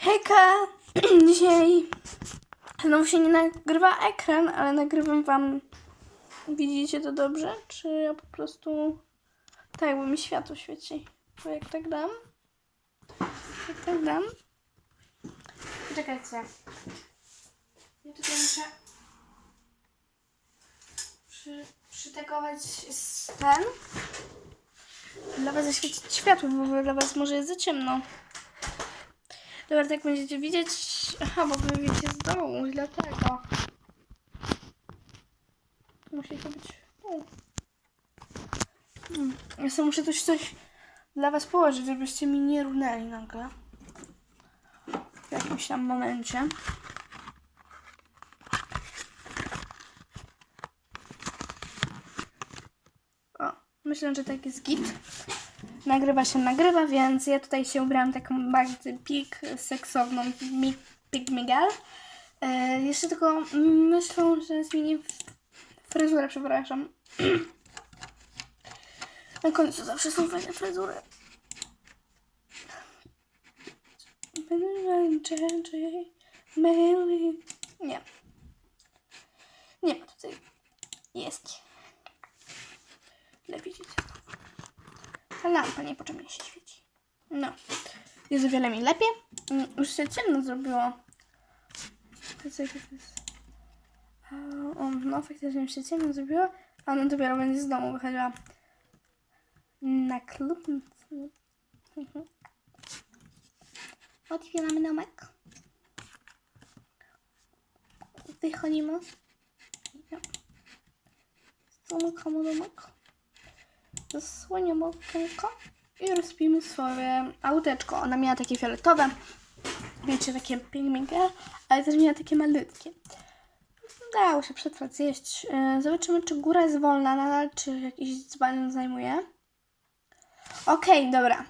Hejka! Dzisiaj znowu się nie nagrywa ekran, ale nagrywam wam. Widzicie to dobrze? Czy ja po prostu tak jakby mi światło świeci? Bo jak tak dam? Jak tak dam? Czekajcie. Ja tutaj muszę przy, przytegować z ten. Dla was zaświecić światło, bo dla was może jest za ciemno. Dobra, tak będziecie widzieć. Aha, bo wy wiecie z dołu, dlatego. Musi to być. U. Mm, Ja sobie muszę coś, coś dla was położyć, żebyście mi nie runęli nagle. W jakimś tam momencie. O, myślę, że tak jest git nagrywa się, nagrywa, więc ja tutaj się ubrałam taką bardzo pik seksowną mi- pik Miguel. E, jeszcze tylko myślą, że zmienię fryzurę, przepraszam. Na końcu zawsze są fajne fryzury. Nie. Nie ma tutaj. Jest. Lepiej widzieć. Ta lampa niepotrzebnie się świeci. No. Jest o wiele mi lepiej. Mm, Już się ciemno zrobiło. O, no faktycznie już się ciemno zrobiło. A ona dopiero będzie z domu wychodziła na klub. Otwieramy domek. Wychodzimy. Zamykamy domek zasłaniam okienko i rozpijmy swoje auteczko. Ona miała takie fioletowe, wiecie, takie pigmingie, ale też miała takie malutkie. Dało się przetrwać zjeść. Yy, Zobaczymy, czy góra jest wolna nadal, czy jakiś dzban zajmuje. Okej, dobra.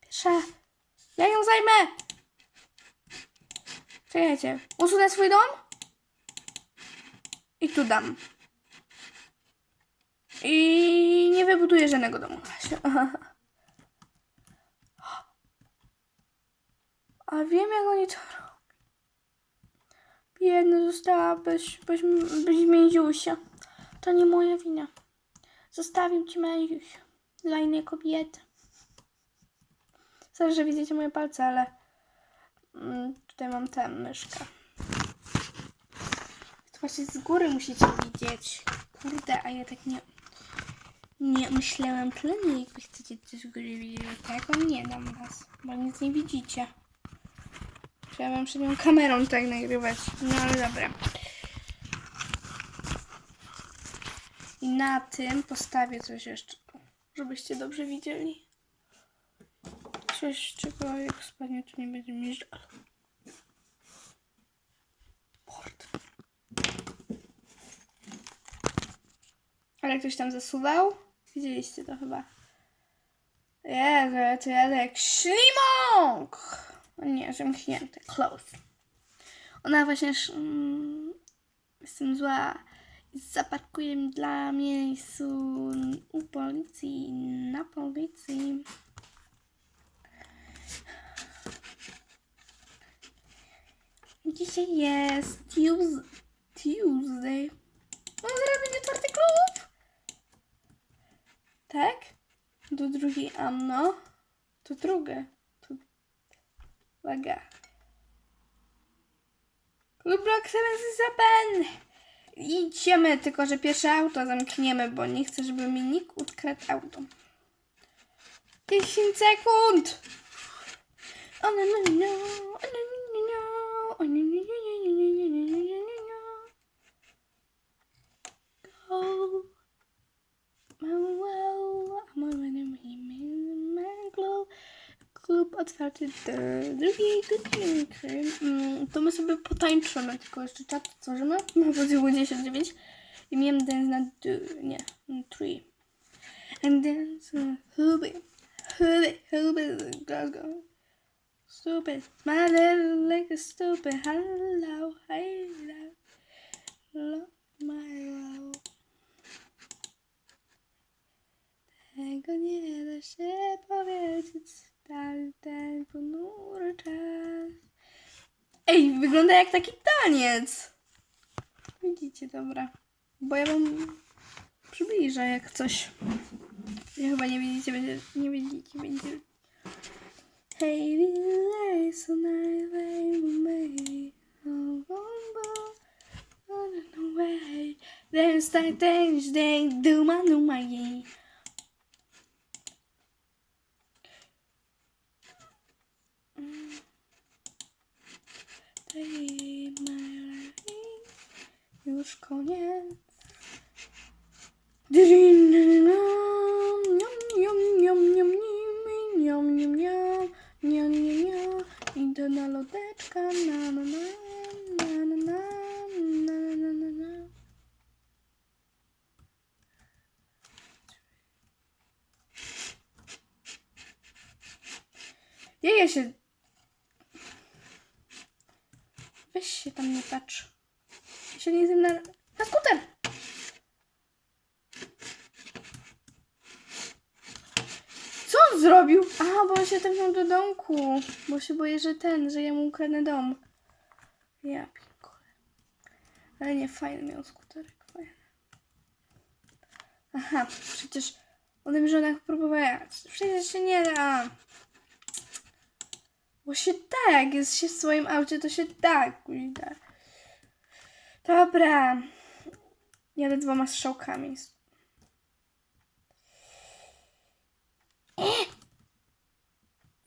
Pierwsza. Ja ją zajmę! Czekajcie. Usunę swój dom? I tu dam. I nie wybuduję żadnego domu. A wiem, jak oni to robią. Biedna została bez, bez, bez męziusia. To nie moja wina. Zostawił ci męziusia dla innej kobiety. Sorry, że widzicie moje palce, ale mm, tutaj mam tę myszkę. To właśnie z góry musicie widzieć. Kurde, a ja tak nie... Nie myślałam plany, jakby chcecie coś z góry widzieć. Tego nie dam was, bo nic nie widzicie. Chciałabym przed nią kamerą tak nagrywać. No ale dobra. I na tym postawię coś jeszcze, żebyście dobrze widzieli. Coś, czego jak spadnie, to nie będzie mi żal. Port. Ale ktoś tam zasuwał? Widzieliście to chyba. Jezu, to jadę jak ślimąg! Nie, zamknięte. Close. Ona właśnie... Mm, jestem zła. Zaparkuję dla miejscu u policji, na policji. Dzisiaj jest Tues- Tuesday. Zaraz będzie czwarty klub. Tak? Do drugiej Amno. To drugie. To... Uwaga. Klub Roxanne zaben. Idziemy, tylko że pierwsze auto zamkniemy, bo nie chcę, żeby mi nikt ukradł auto. 10 sekund! O, no, no, no, o, no, no, no, no, no, no, no, no, Mało, a może mówimy maglo. Klub otwarty do drugiej godzinki. Mm, to my sobie potańczymy, tylko jeszcze czat stworzymy. No, bo 10 I miałem dance na... nie, na 3. And dance na on Hubie. Hubie, Hubie, Glasgow. Stupid, my little like a stupid. Hello, hello. Love my love. Tego nie da się powiedzieć dalej. ten ponury czas. Ej, wygląda jak taki taniec. Widzicie, dobra. Bo ja wam przybliżę jak coś. Ja chyba nie widzicie, będzie, nie widzicie, będzie. Hey, we so night, me. Oh, oh, oh, no way. Dance, dance, dance, dance, do my, do my, yeah. Take my life. Już koniec. Idę na lodeczka, na na na, na na na, na na na na. Dzieje się. Weź się tam nie patrz. Się nie na, na skuter. Co on zrobił? Aha, bo on się tepnął do domku. Bo się boję, że ten, że ja mu ukradnę dom. Ja pięknie. Ale nie, fajny miał skuterek, fajny. Aha, przecież one mi żona próbować. Przecież się nie da. Da, jak jest się w swoim aucie, to się da, kurde. Dobra. Jadę dwoma strzałkami.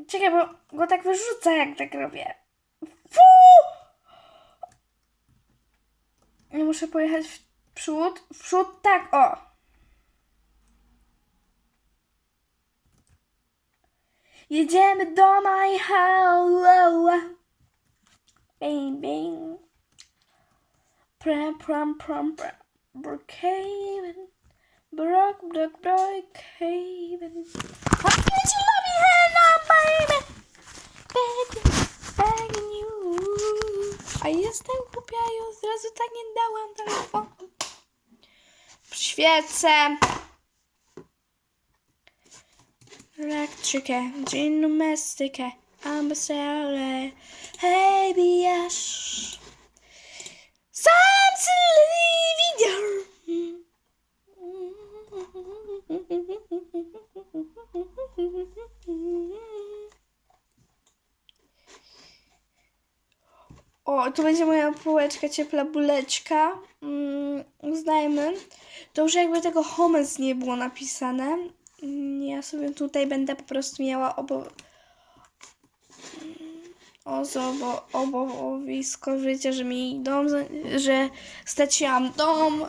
Czekaj, bo go tak wyrzuca, jak tak robię. Fu! Ja muszę pojechać w przód. W przód, tak, o. Jedziemy do my house. Bing. Pram, pram, pram, pram. Brookhaven. Brook, brook, Brookhaven. Odwiedź mi Hena, baby. Begging, begging you. A jestem głupia i od razu tak nie dałam telefonu. Świecę. Elektrykę, gin domestikę, ambassador, hey biasz. Sam living O, tu będzie moja półeczka, ciepla buleczka. Mm, uznajmy. To już jakby tego homes nie było napisane. Ja sobie tutaj będę po prostu miała obo... Ozobo, obowiązkowe życie, że mi dom, że straciłam dom,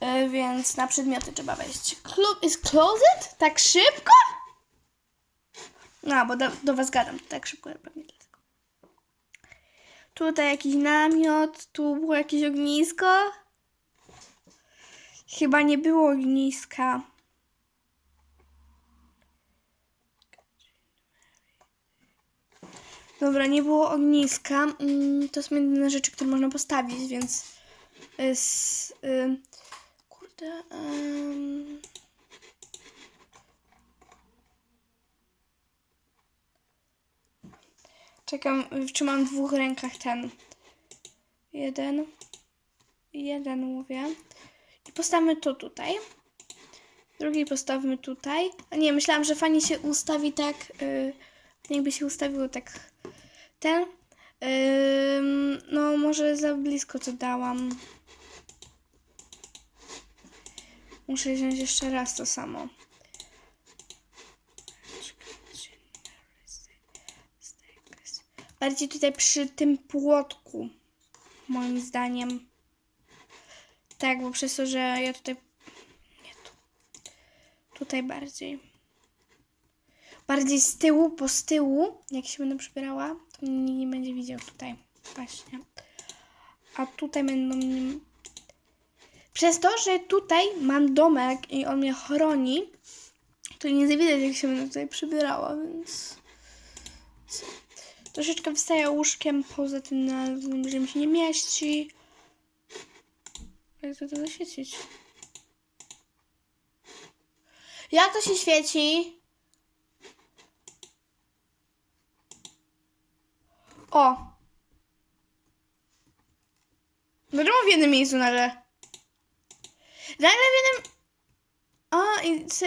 e, więc na przedmioty trzeba wejść. Klub is closet? Tak szybko? No, bo do, do was gadam tak szybko, pewnie dlatego. Tutaj jakiś namiot, tu było jakieś ognisko. Chyba nie było ogniska. Dobra, nie było ogniska. Mm, To są jedyne rzeczy, które można postawić, więc. Jest, y, kurde. ym. Czekam, trzymam w dwóch rękach ten. Jeden. Jeden mówię. I postawmy to tutaj. Drugi postawmy tutaj. A nie, myślałam, że fajnie się ustawi tak. y, jakby się ustawiło tak. Ten. Ym, no, może za blisko to dałam. Muszę wziąć jeszcze raz to samo. Bardziej tutaj przy tym płotku. Moim zdaniem. Tak, bo przez to, że ja tutaj. Nie tu. Tutaj bardziej. Bardziej z tyłu, bo z tyłu, jak się będę przybierała, to mnie nikt nie będzie widział tutaj. Właśnie. A tutaj będą mnie... Przez to, że tutaj mam domek i on mnie chroni, to nie widać, jak się będę tutaj przybierała, więc... Troszeczkę wstaję łóżkiem, poza tym na że mi się nie mieści. Jak to to zaświecić? Jak to się świeci? O! Wiadomo w jednym miejscu nagle. Nagle w jednym... A, i... Se...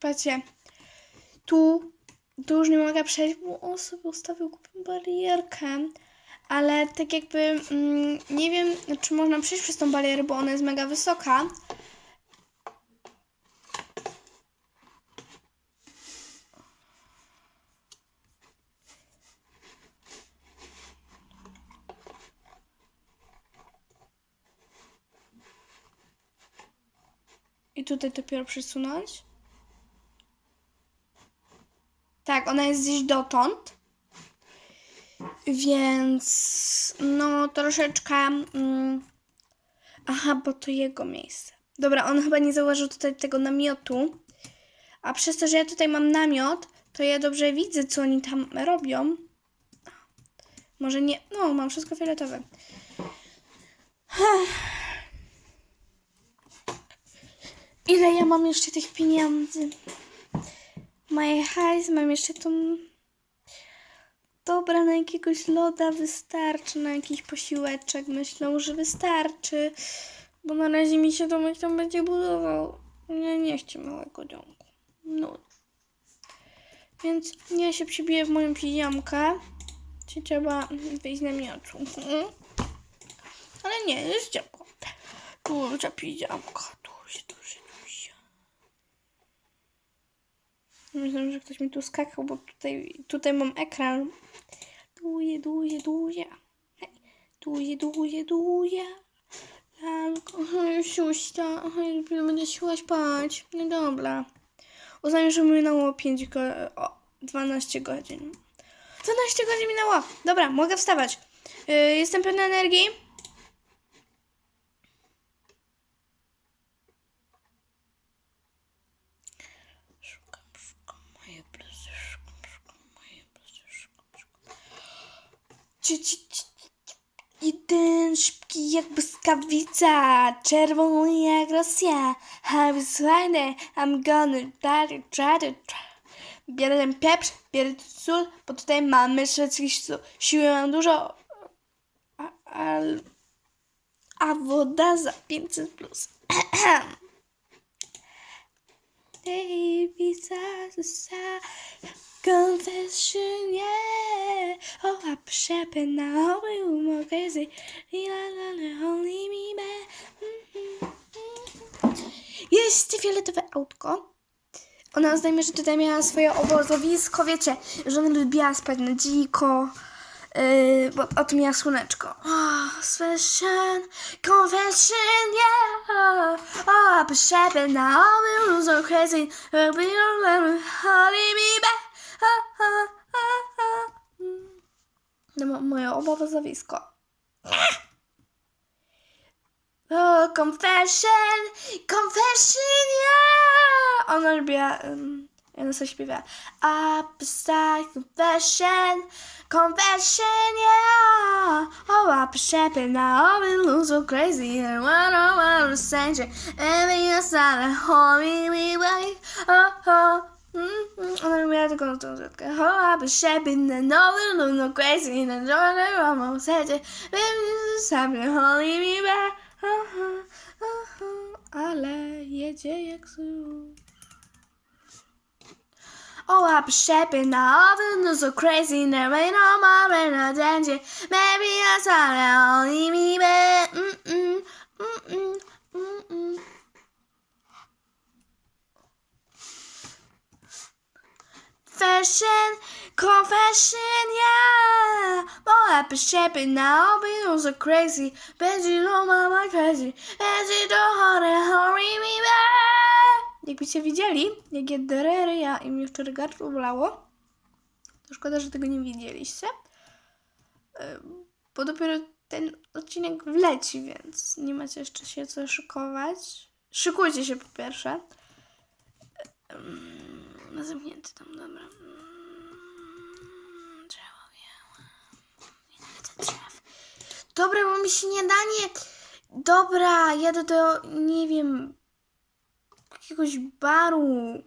Patrzcie. Tu... Tu już nie mogę przejść, bo on sobie ustawił głupią barierkę. Ale tak jakby... Mm, nie wiem, czy można przejść przez tą barierę, bo ona jest mega wysoka. I tutaj dopiero przesunąć. Tak, ona jest gdzieś dotąd. Więc no troszeczkę. Mm, aha, bo to jego miejsce. Dobra, on chyba nie zauważył tutaj tego namiotu. A przez to, że ja tutaj mam namiot, to ja dobrze widzę, co oni tam robią. Może nie. No, mam wszystko fioletowe. Ile ja mam jeszcze tych pieniędzy? Moje hajs, mam jeszcze tą... Dobra, na jakiegoś loda wystarczy, na jakiś posiłeczek. Myślę, że wystarczy. Bo na razie mi się domek tam będzie budował. Ja nie chcę małego domku. No. Więc ja się przybiję w moją pijamkę. Czy trzeba wyjść na miocu? Mhm. Ale nie, jest ciepło. Duża pijamka. Duża, duża, duża. Myślę, że ktoś mi tu skakał, bo tutaj, tutaj mam ekran. Duje, duje, duje. Duje, duje, duje. Hej, siuścia. Będę siła spać. No dobra. Uznajmy, że minęło 5 go... o, 12 godzin. 12 godzin minęło. Dobra, mogę wstawać. Yy, jestem pełna energii. Ci. Jeden szybki jak błyskawica, czerwony jak Rosja. I'm slimy, I'm gonna try try try. Bierę ten pieprz, bierę tu sól, bo tutaj mamy szwedzkiej sól. Siły mam dużo, a, a, a woda za 500 plus. Baby, sa, sa, confession, yeah. Oh, I przepię na obu more crazy. La, la, la, only me. Mhm, mhm. Jest fioletowe autko. Ona oznajmia, że tutaj miała swoje obozowisko, wiecie, że ona lubiła spać na dziko, yy, bo o tym miała słoneczko. Oh, słyszę confession, yeah. Oh, potrzeby na oby so crazy, be your honey me back. Moje obozowisko. Oh, confession, confession, yeah! Ona lubiła, um, ona sobie śpiewa. Upside confession, confession, yeah! Oh, up stepping now, I've been lose so crazy, and one on one stranger, and me silent, holding me away, oh, oh. Mm-hmm. Ona lubiła tylko na tą zetkę. Oh, I've been shaping and no, we look no crazy, and I'm almost had it. Baby, something holding me back. Aha, aha, ale jedzie jak zły. Oh, I'm shaping now, I've been so crazy, there ain't no more in a danger. Maybe I saw it only me, but confession, yeah. I've been shaping now, been so crazy. Bet you mama crazy. Bet you don't it, hurry me back. Jakbyście widzieli, jak je ja i mnie wczoraj gardło bolało, to szkoda, że tego nie widzieliście. Bo dopiero ten odcinek wleci, więc nie macie jeszcze się co szykować. Szykujcie się po pierwsze. Na zamknięty tam, dobra. Dobra, mi śniadanie... Dobra, jadę do, nie wiem... jakiegoś baru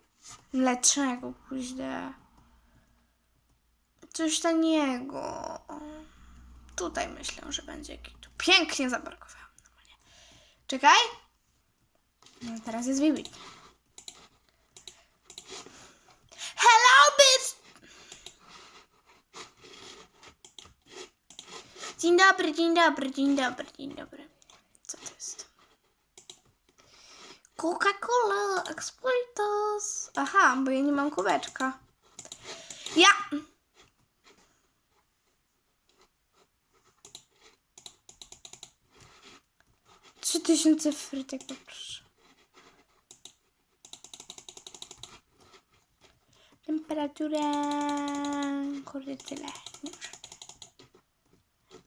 mlecznego, kuźde. Coś taniego. Tutaj myślę, że będzie jakiś tu pięknie zaparkowałam. normalnie. Czekaj. No, teraz jest wybitnie. Hello, Dzień dobry, dzień dobry, dzień dobry, dzień dobry. Co to jest? Coca-Cola, Exploitos. Aha, bo ja nie mam kubeczka. Ja! Trzy tysiące frytek, poproszę. Temperatura... Kurde, tyle.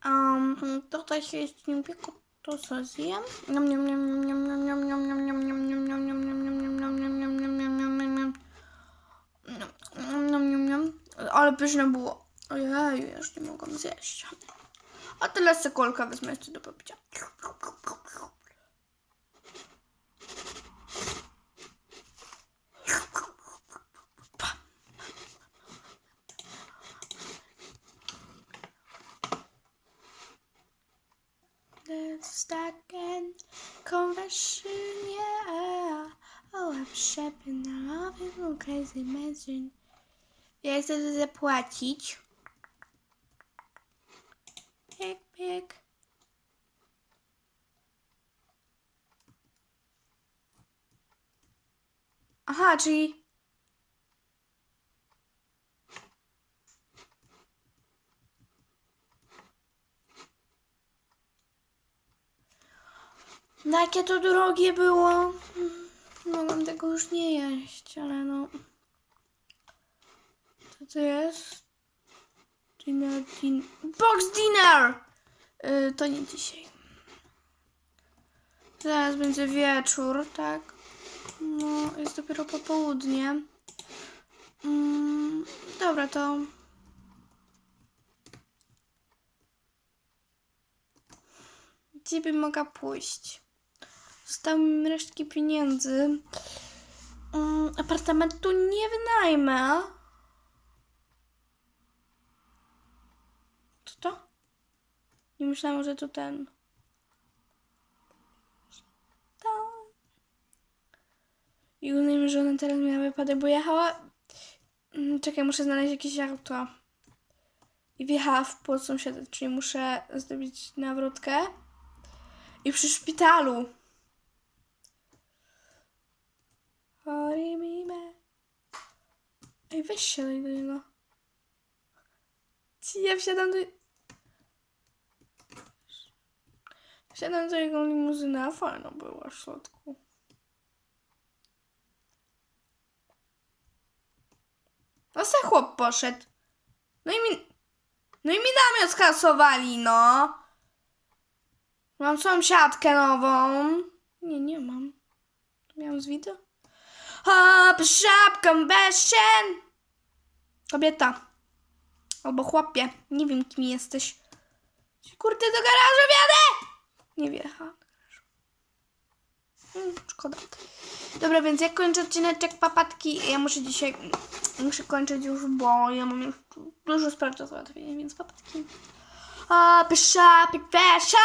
Um, tutaj się jest nie piekło, to co zjem. Niam, niam, niam, niam, niam, niam, niam, niam, niam, niam, niam, niam, niam, niam, niam, niam, niam, niam, niam, niam. Niam, niam, niam, niam. Ale pyszne było. Ojej, już nie mogłam zjeść. A teraz sekolka wezmę jeszcze do popicia. Let's stack and conversion, yeah. Oh, I'm shipping now, I'm crazy imagine. Ja chcę zapłacić. Pyk, pyk. Aha, czyli... Jakie to drogie było. Mogłam tego już nie jeść, ale no. Co to jest? Dinner, din... Box dinner! Yy, to nie dzisiaj. Zaraz będzie wieczór, tak? No, jest dopiero popołudnie. Mm, dobra, to... Gdzie bym mogła pójść? Zostały mi resztki pieniędzy. Mm, apartamentu nie wynajmę. Co to? Nie myślałam, że to ten. To. I uznajmy, że ona teraz miała wypadek, bo jechała. Mm, Czekaj, muszę znaleźć jakieś auto. I wjechała w płot sąsiada, czyli muszę zrobić nawrotkę. I przy szpitalu. Ej, weź siadaj do niego. Ja wsiadam do... Wsiadam do jego limuzyny, a fajna była w środku. No se chłop poszedł. No i mi... No i mi namiot skasowali, no. Mam sąsiadkę nową. Nie, nie mam. Miałam z wideo. Hop, szapką, bezszen. Kobieta. Albo chłopie. Nie wiem, kim jesteś. Kurde, do garażu wiadę! Nie garażu. Hmm, szkoda. Dobra, więc jak kończę odcineczek papatki, ja muszę dzisiaj, muszę kończyć już, bo ja mam już dużo spraw do załatwienia, więc papatki. Hop, szapik, bezszen.